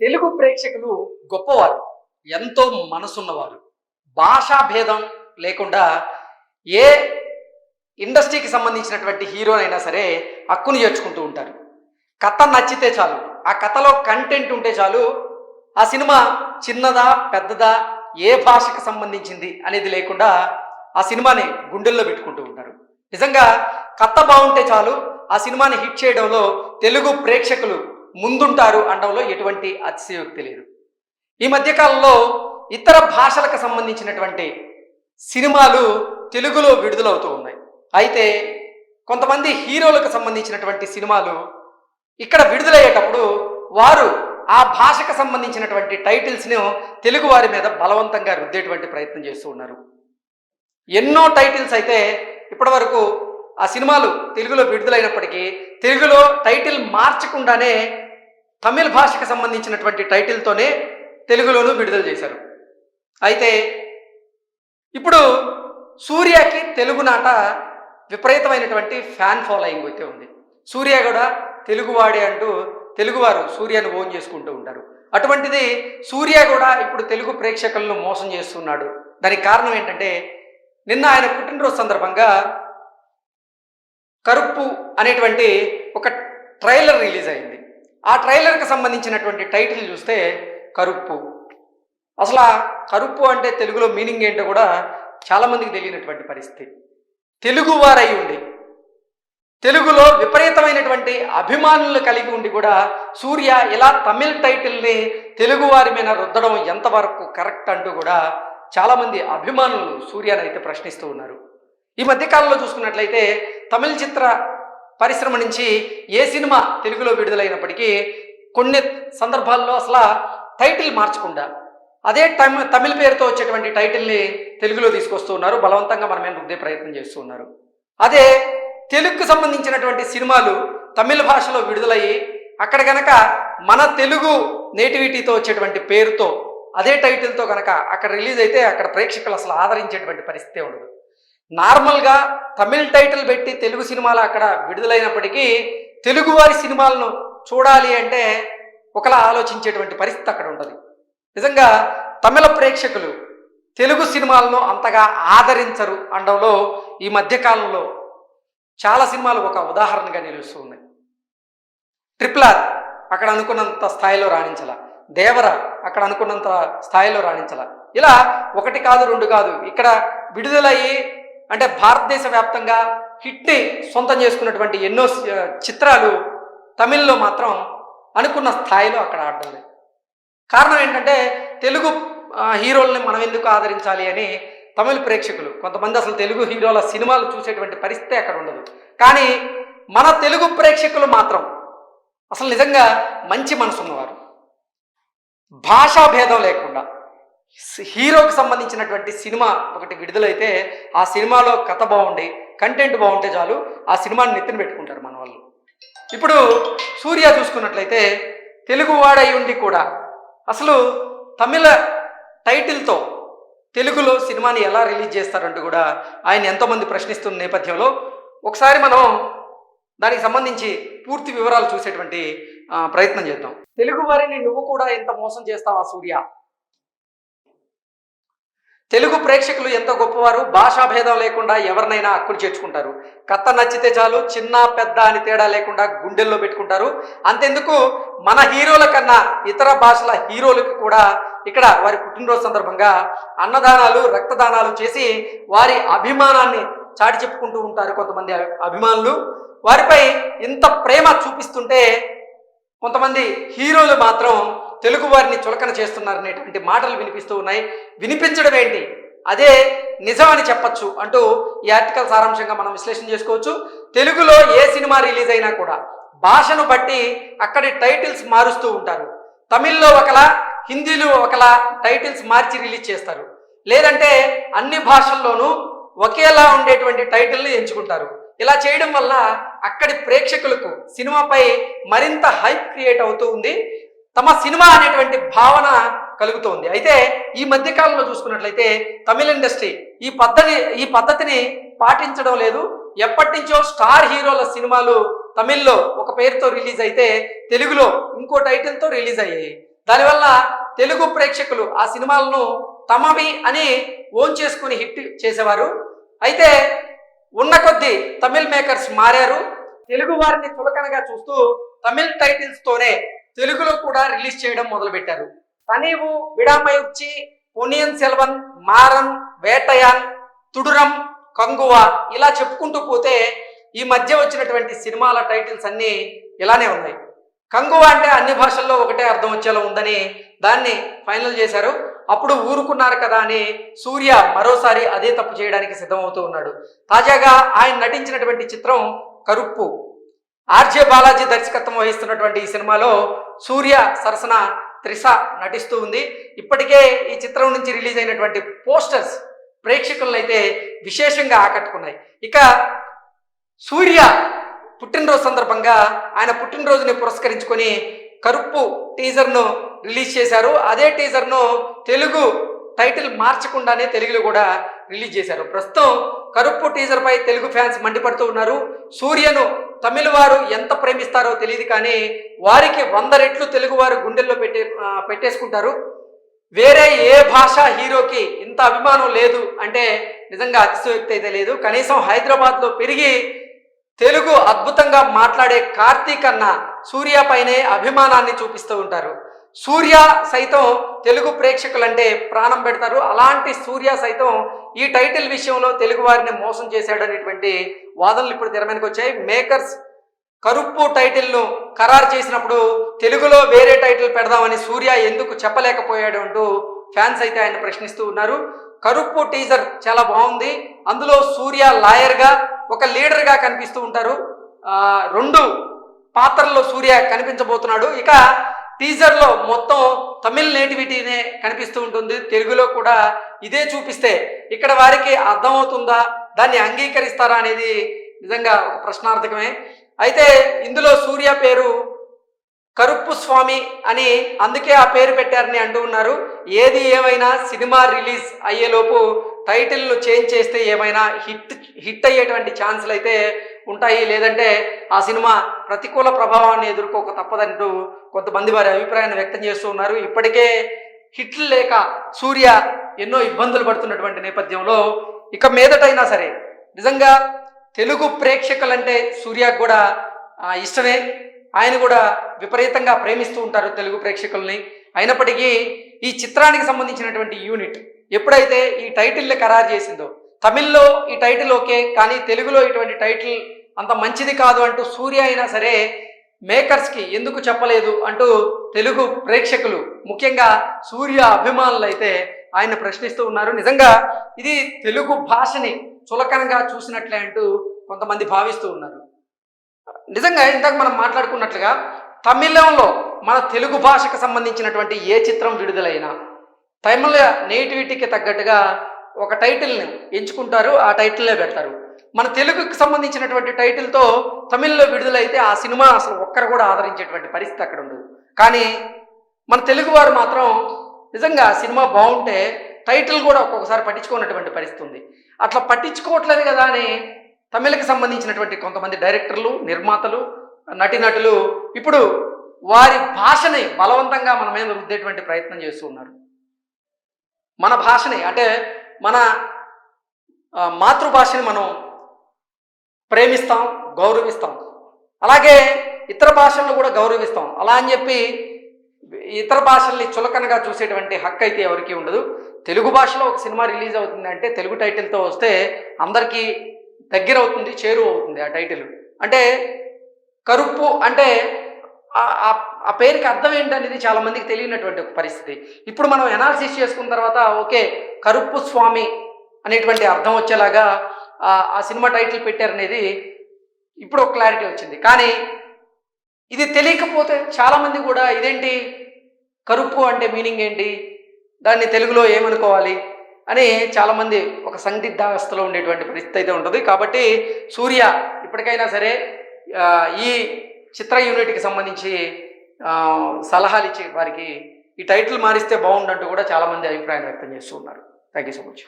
తెలుగు ప్రేక్షకులు గొప్పవారు ఎంతో మనసున్నవారు. భాషా భేదం లేకుండా ఏ ఇండస్ట్రీకి సంబంధించినటువంటి హీరోనైనా సరే హక్కును చేర్చుకుంటూ ఉంటారు. కథ నచ్చితే చాలు ఆ కథలో కంటెంట్ ఉంటే చాలు ఆ సినిమా చిన్నదా పెద్దదా ఏ భాషకు సంబంధించింది అనేది లేకుండా ఆ సినిమాని గుండెల్లో పెట్టుకుంటూ ఉంటారు. నిజంగా కథ బాగుంటే చాలు ఆ సినిమాని హిట్ చేయడంలో తెలుగు ప్రేక్షకులు ముందుంటారు అనడంలో ఎటువంటి అతిశయోక్తి లేదు. ఈ మధ్యకాలంలో ఇతర భాషలకు సంబంధించినటువంటి సినిమాలు తెలుగులో విడుదలవుతూ ఉన్నాయి. అయితే కొంతమంది హీరోలకు సంబంధించినటువంటి సినిమాలు ఇక్కడ విడుదలయ్యేటప్పుడు వారు ఆ భాషకు సంబంధించినటువంటి టైటిల్స్ను తెలుగు వారి మీద బలవంతంగా రుద్దేటువంటి ప్రయత్నం చేస్తూ ఉన్నారు. ఎన్నో టైటిల్స్ అయితే ఇప్పటివరకు ఆ సినిమాలు తెలుగులో విడుదలైనప్పటికీ తెలుగులో టైటిల్ మార్చకుండానే తమిళ భాషకు సంబంధించినటువంటి టైటిల్తోనే తెలుగులోనూ విడుదల చేశారు. అయితే ఇప్పుడు సూర్యకి తెలుగునాట విపరీతమైనటువంటి ఫ్యాన్ ఫాలోయింగ్ అయితే ఉంది. సూర్య కూడా తెలుగువాడే అంటూ తెలుగువారు సూర్యను ఓన్ చేసుకుంటూ ఉంటారు. అటువంటిది సూర్య కూడా ఇప్పుడు తెలుగు ప్రేక్షకులను మోసం చేస్తున్నాడు. దానికి కారణం ఏంటంటే నిన్న ఆయన పుట్టినరోజు సందర్భంగా కరుప్పు అనేటువంటి ఒక ట్రైలర్ రిలీజ్ అయింది. ఆ ట్రైలర్కి సంబంధించినటువంటి టైటిల్ చూస్తే కరుప్పు. అసలు ఆ కరుప్పు అంటే తెలుగులో మీనింగ్ ఏంటో కూడా చాలామందికి తెలియనటువంటి పరిస్థితి. తెలుగు వారై ఉండి తెలుగులో విపరీతమైనటువంటి అభిమానులు కలిగి ఉండి కూడా సూర్య ఇలా తమిళ్ టైటిల్ని తెలుగువారి మీద రుద్దడం ఎంతవరకు కరెక్ట్ అంటూ కూడా చాలామంది అభిమానులు సూర్యనైతే అయితే ప్రశ్నిస్తూ ఉన్నారు. ఈ మధ్యకాలంలో చూసుకున్నట్లయితే తమిళ చిత్ర పరిశ్రమ నుంచి ఏ సినిమా తెలుగులో విడుదలైనప్పటికీ కొన్ని సందర్భాల్లో అసలు టైటిల్ మార్చకుండా అదే టైమ్ తమిళ పేరుతో వచ్చేటువంటి టైటిల్ని తెలుగులో తీసుకొస్తూ ఉన్నారు. బలవంతంగా మన మీద రుద్దే ప్రయత్నం చేస్తూ ఉన్నారు. అదే తెలుగుకు సంబంధించినటువంటి సినిమాలు తమిళ భాషలో విడుదలయ్యి అక్కడ గనక మన తెలుగు నేటివిటీతో వచ్చేటువంటి పేరుతో అదే టైటిల్తో కనుక అక్కడ రిలీజ్ అయితే అక్కడ ప్రేక్షకులు అసలు ఆదరించేటువంటి పరిస్థితి ఉండదు. నార్మల్గా తమిళ్ టైటిల్ పెట్టి తెలుగు సినిమాలు అక్కడ విడుదలైనప్పటికీ తెలుగువారి సినిమాలను చూడాలి అంటే ఒకలా ఆలోచించేటువంటి పరిస్థితి అక్కడ ఉంటుంది. నిజంగా తమిళ ప్రేక్షకులు తెలుగు సినిమాలను అంతగా ఆదరించరు అనడంలో ఈ మధ్యకాలంలో చాలా సినిమాలు ఒక ఉదాహరణగా నిలుస్తూ ఉన్నాయి. ట్రిపుల్ ఆర్ అక్కడ అనుకున్నంత స్థాయిలో రాణించాల. దేవర అక్కడ అనుకున్నంత స్థాయిలో రాణించాల. ఇలా ఒకటి కాదు రెండు కాదు. ఇక్కడ విడుదలయ్యి అంటే భారతదేశ వ్యాప్తంగా హిట్ని సొంతం చేసుకున్నటువంటి ఎన్నో చిత్రాలు తమిళ్ళో మాత్రం అనుకున్న స్థాయిలో అక్కడ ఆడడం లేదు. కారణం ఏంటంటే తెలుగు హీరోల్ని మనం ఎందుకు ఆదరించాలి అని తమిళ ప్రేక్షకులు కొంతమంది అసలు తెలుగు హీరోల సినిమాలు చూసేటువంటి పరిస్థితి అక్కడ ఉండదు. కానీ మన తెలుగు ప్రేక్షకులు మాత్రం అసలు నిజంగా మంచి మనసు ఉన్నవారు భాషా భేదం లేకుండా హీరోకి సంబంధించినటువంటి సినిమా ఒకటి విడుదలైతే ఆ సినిమాలో కథ బాగుండి కంటెంట్ బాగుంటే చాలు ఆ సినిమాని నెత్తిన పెట్టుకుంటారు మన వాళ్ళు. ఇప్పుడు సూర్య చూసుకున్నట్లయితే తెలుగు వాడై ఉండి కూడా అసలు తమిళ టైటిల్తో తెలుగులో సినిమాని ఎలా రిలీజ్ చేస్తారంటూ కూడా ఆయన ఎంతోమంది ప్రశ్నిస్తున్న నేపథ్యంలో ఒకసారి మనం దానికి సంబంధించి పూర్తి వివరాలు చూసేటువంటి ప్రయత్నం చేద్దాం. తెలుగు వారిని నువ్వు కూడా ఎంత మోసం చేస్తావా సూర్య? తెలుగు ప్రేక్షకులు ఎంతో గొప్పవారు. భాషా భేదం లేకుండా ఎవరినైనా హక్కులు చేర్చుకుంటారు. కథ నచ్చితే చాలు చిన్న పెద్ద అని తేడా లేకుండా గుండెల్లో పెట్టుకుంటారు. అంతెందుకు? మన హీరోల కన్నా ఇతర భాషల హీరోలకు కూడా ఇక్కడ వారి పుట్టినరోజు సందర్భంగా అన్నదానాలు రక్తదానాలు చేసి వారి అభిమానాన్ని చాటి చెప్పుకుంటూ ఉంటారు కొంతమంది అభిమానులు. వారిపై ఇంత ప్రేమ చూపిస్తుంటే కొంతమంది హీరోలు మాత్రం తెలుగు వారిని చులకన చేస్తున్నారనేటువంటి మాటలు వినిపిస్తూ ఉన్నాయి. వినిపించడం ఏంటి? అదే నిజమని చెప్పచ్చు అంటూ ఈ ఆర్టికల్ సారాంశంగా మనం విశ్లేషణ చేసుకోవచ్చు. తెలుగులో ఏ సినిమా రిలీజ్ అయినా కూడా భాషను బట్టి అక్కడి టైటిల్స్ మారుస్తూ ఉంటారు. తమిళ్ళో ఒకలా హిందీలో ఒకలా టైటిల్స్ మార్చి రిలీజ్ చేస్తారు. లేదంటే అన్ని భాషల్లోనూ ఒకేలా ఉండేటువంటి టైటిల్ని ఎంచుకుంటారు. ఇలా చేయడం వల్ల అక్కడి ప్రేక్షకులకు సినిమాపై మరింత హైప్ క్రియేట్ అవుతూ ఉంది. తమ సినిమా అనేటువంటి భావన కలుగుతోంది. అయితే ఈ మధ్యకాలంలో చూసుకున్నట్లయితే తమిళ ఇండస్ట్రీ ఈ పద్ధతి ఈ పద్ధతిని పాటించడం లేదు. ఎప్పటి నుంచో స్టార్ హీరోల సినిమాలు తమిళ్ళో ఒక పేరుతో రిలీజ్ అయితే తెలుగులో ఇంకో టైటిల్తో రిలీజ్ అయ్యాయి. దానివల్ల తెలుగు ప్రేక్షకులు ఆ సినిమాలను తమవి అని ఓన్ చేసుకుని హిట్ చేసేవారు. అయితే ఉన్న కొద్దీ తమిళ్ మేకర్స్ మారారు. తెలుగు వారిని చులకనగా చూస్తూ తమిళ్ టైటిల్స్తోనే తెలుగులో కూడా రిలీజ్ చేయడం మొదలుపెట్టారు. తనీవు విడామయుర్చి పొనియన్ సెల్వన్ మారన్ వేటయాన్ తుడురం కంగువ ఇలా చెప్పుకుంటూ పోతే ఈ మధ్య వచ్చినటువంటి సినిమాల టైటిల్స్ అన్నీ ఇలానే ఉన్నాయి. కంగువ అంటే అన్ని భాషల్లో ఒకటే అర్థం వచ్చేలా ఉందని దాన్ని ఫైనల్ చేశారు. అప్పుడు ఊరుకున్నారు కదా అని సూర్య మరోసారి అదే తప్పు చేయడానికి సిద్ధమవుతూ ఉన్నాడు. తాజాగా ఆయన నటించినటువంటి చిత్రం కరుప్పు. ఆర్జే బాలాజీ దర్శకత్వం వహిస్తున్నటువంటి ఈ సినిమాలో సూర్య సరసన త్రిష నటిస్తూ ఉంది. ఇప్పటికే ఈ చిత్రం నుంచి రిలీజ్ అయినటువంటి పోస్టర్స్ ప్రేక్షకులను అయితే విశేషంగా ఆకట్టుకున్నాయి. ఇక సూర్య పుట్టినరోజు సందర్భంగా ఆయన పుట్టినరోజుని పురస్కరించుకొని కరుప్పు టీజర్ను రిలీజ్ చేశారు. అదే టీజర్ను తెలుగు టైటిల్ మార్చకుండానే తెలుగులో కూడా రిలీజ్ చేశారు. ప్రస్తుతం కరుప్పు టీజర్పై తెలుగు ఫ్యాన్స్ మండిపడుతూ ఉన్నారు. సూర్యను తమిళ వారు ఎంత ప్రేమిస్తారో తెలియదు కానీ వారికి వంద రెట్లు తెలుగువారు గుండెల్లో పెట్టే పెట్టేసుకుంటారు. వేరే ఏ భాష హీరోకి ఇంత అభిమానం లేదు అంటే నిజంగా అతిశయోక్తి అయితే లేదు. కనీసం హైదరాబాద్లో పెరిగి తెలుగు అద్భుతంగా మాట్లాడే కార్తీక్ అన్న సూర్య పైనే అభిమానాన్ని చూపిస్తూ ఉంటారు. సూర్య సైతం తెలుగు ప్రేక్షకులంటే ప్రాణం పెడతారు. అలాంటి సూర్య సైతం ఈ టైటిల్ విషయంలో తెలుగు వారిని మోసం చేశాడు అనేటువంటి వాదనలు ఇప్పుడు తెర వచ్చాయి. మేకర్స్ కరుప్పు టైటిల్ను ఖరారు చేసినప్పుడు తెలుగులో వేరే టైటిల్ పెడదామని సూర్య ఎందుకు చెప్పలేకపోయాడు అంటూ ఫ్యాన్స్ అయితే ఆయన ప్రశ్నిస్తూ ఉన్నారు. కరుప్పు టీజర్ చాలా బాగుంది. అందులో సూర్య లాయర్గా ఒక లీడర్గా కనిపిస్తూ ఉంటారు. రెండు పాత్రల్లో సూర్య కనిపించబోతున్నాడు. ఇక టీజర్లో మొత్తం తమిళ్ నేటివిటీనే కనిపిస్తూ ఉంటుంది. తెలుగులో కూడా ఇదే చూపిస్తే ఇక్కడ వారికి అర్థమవుతుందా దాన్ని అంగీకరిస్తారా అనేది నిజంగా ఒక ప్రశ్నార్థకమే. అయితే ఇందులో సూర్య పేరు కరుప్పు స్వామి అని అందుకే ఆ పేరు పెట్టారని అంటూ ఉన్నారు. ఏది ఏమైనా సినిమా రిలీజ్ అయ్యేలోపు టైటిల్ను చేంజ్ చేస్తే ఏమైనా హిట్ హిట్ అయ్యేటువంటి ఛాన్సులు అయితే ఉంటాయి. లేదంటే ఆ సినిమా ప్రతికూల ప్రభావాన్ని ఎదుర్కోక తప్పదంటూ కొంతమంది వారి అభిప్రాయాన్ని వ్యక్తం చేస్తూ ఉన్నారు. ఇప్పటికే హిట్లు లేక సూర్య ఎన్నో ఇబ్బందులు పడుతున్నటువంటి నేపథ్యంలో ఇక మీదటైనా సరే నిజంగా తెలుగు ప్రేక్షకులంటే సూర్యకు కూడా ఇష్టమే. ఆయన కూడా విపరీతంగా ప్రేమిస్తూ ఉంటారు తెలుగు ప్రేక్షకుల్ని. అయినప్పటికీ ఈ చిత్రానికి సంబంధించినటువంటి యూనిట్ ఎప్పుడైతే ఈ టైటిల్ని ఖరారు చేసిందో తమిళ్ళో ఈ టైటిల్ ఓకే కానీ తెలుగులో ఇటువంటి టైటిల్ అంత మంచిది కాదు అంటూ సూర్య అయినా సరే మేకర్స్కి ఎందుకు చెప్పలేదు అంటూ తెలుగు ప్రేక్షకులు ముఖ్యంగా సూర్య అభిమానులు అయితే ఆయన ప్రశ్నిస్తూ ఉన్నారు. నిజంగా ఇది తెలుగు భాషని చులకనగా చూసినట్లే అంటూ కొంతమంది భావిస్తూ ఉన్నారు. నిజంగా ఇందాక మనం మాట్లాడుకున్నట్లుగా తమిళంలో మన తెలుగు భాషకు సంబంధించినటువంటి ఏ చిత్రం విడుదలైనా తమిళ నేటివిటీకి తగ్గట్టుగా ఒక టైటిల్ని ఎంచుకుంటారు ఆ టైటిల్నే పెడతారు. మన తెలుగుకి సంబంధించినటువంటి టైటిల్తో తమిళ్ళో విడుదలైతే ఆ సినిమా అసలు ఒక్కరు కూడా ఆదరించేటువంటి పరిస్థితి అక్కడ ఉండదు. కానీ మన తెలుగు వారు మాత్రం నిజంగా సినిమా బాగుంటే టైటిల్ కూడా ఒక్కొక్కసారి పట్టించుకున్నటువంటి పరిస్థితి ఉంది. అట్లా పట్టించుకోవట్లేదు కదా అని తమిళకి సంబంధించినటువంటి కొంతమంది డైరెక్టర్లు నిర్మాతలు నటీనటులు ఇప్పుడు వారి భాషని బలవంతంగా మన మీద రుద్దేటువంటి ప్రయత్నం చేస్తూ ఉన్నారు. మన భాషని అంటే మన మాతృభాషని మనం ప్రేమిస్తాం గౌరవిస్తాం. అలాగే ఇతర భాషలను కూడా గౌరవిస్తాం. అలా అని చెప్పి ఇతర భాషల్ని చులకనగా చూసేటువంటి హక్కు అయితే ఎవరికీ ఉండదు. తెలుగు భాషలో ఒక సినిమా రిలీజ్ అవుతుంది అంటే తెలుగు టైటిల్తో వస్తే అందరికీ దగ్గర అవుతుంది చేరువ అవుతుంది ఆ టైటిల్. అంటే కరుపు అంటే ఆ- పేరుకి అర్థం ఏంటనేది చాలా మందికి తెలియనటువంటి ఒక పరిస్థితి. ఇప్పుడు మనం ఎనాలిసిస్ చేసుకున్న తర్వాత ఓకే కరుప్పు స్వామి అనేటువంటి అర్థం వచ్చేలాగా ఆ- సినిమా టైటిల్ పెట్టారనేది ఇప్పుడు ఒక క్లారిటీ వచ్చింది. కానీ ఇది తెలియకపోతే చాలామంది కూడా ఇదేంటి కరుపు అంటే మీనింగ్ ఏంటి దాన్ని తెలుగులో ఏమనుకోవాలి అని చాలామంది ఒక సందిగ్ధావస్థలో ఉండేటువంటి పరిస్థితి అయితే ఉంటుంది. కాబట్టి సూర్య ఇప్పటికైనా సరే ఈ చిత్ర యూనిట్కి సంబంధించి సలహాలు ఇచ్చే వారికి ఈ టైటిల్ మారిస్తే బాగుండంటూ కూడా చాలామంది అభిప్రాయం వ్యక్తం చేస్తూ ఉన్నారు. Thank you so much.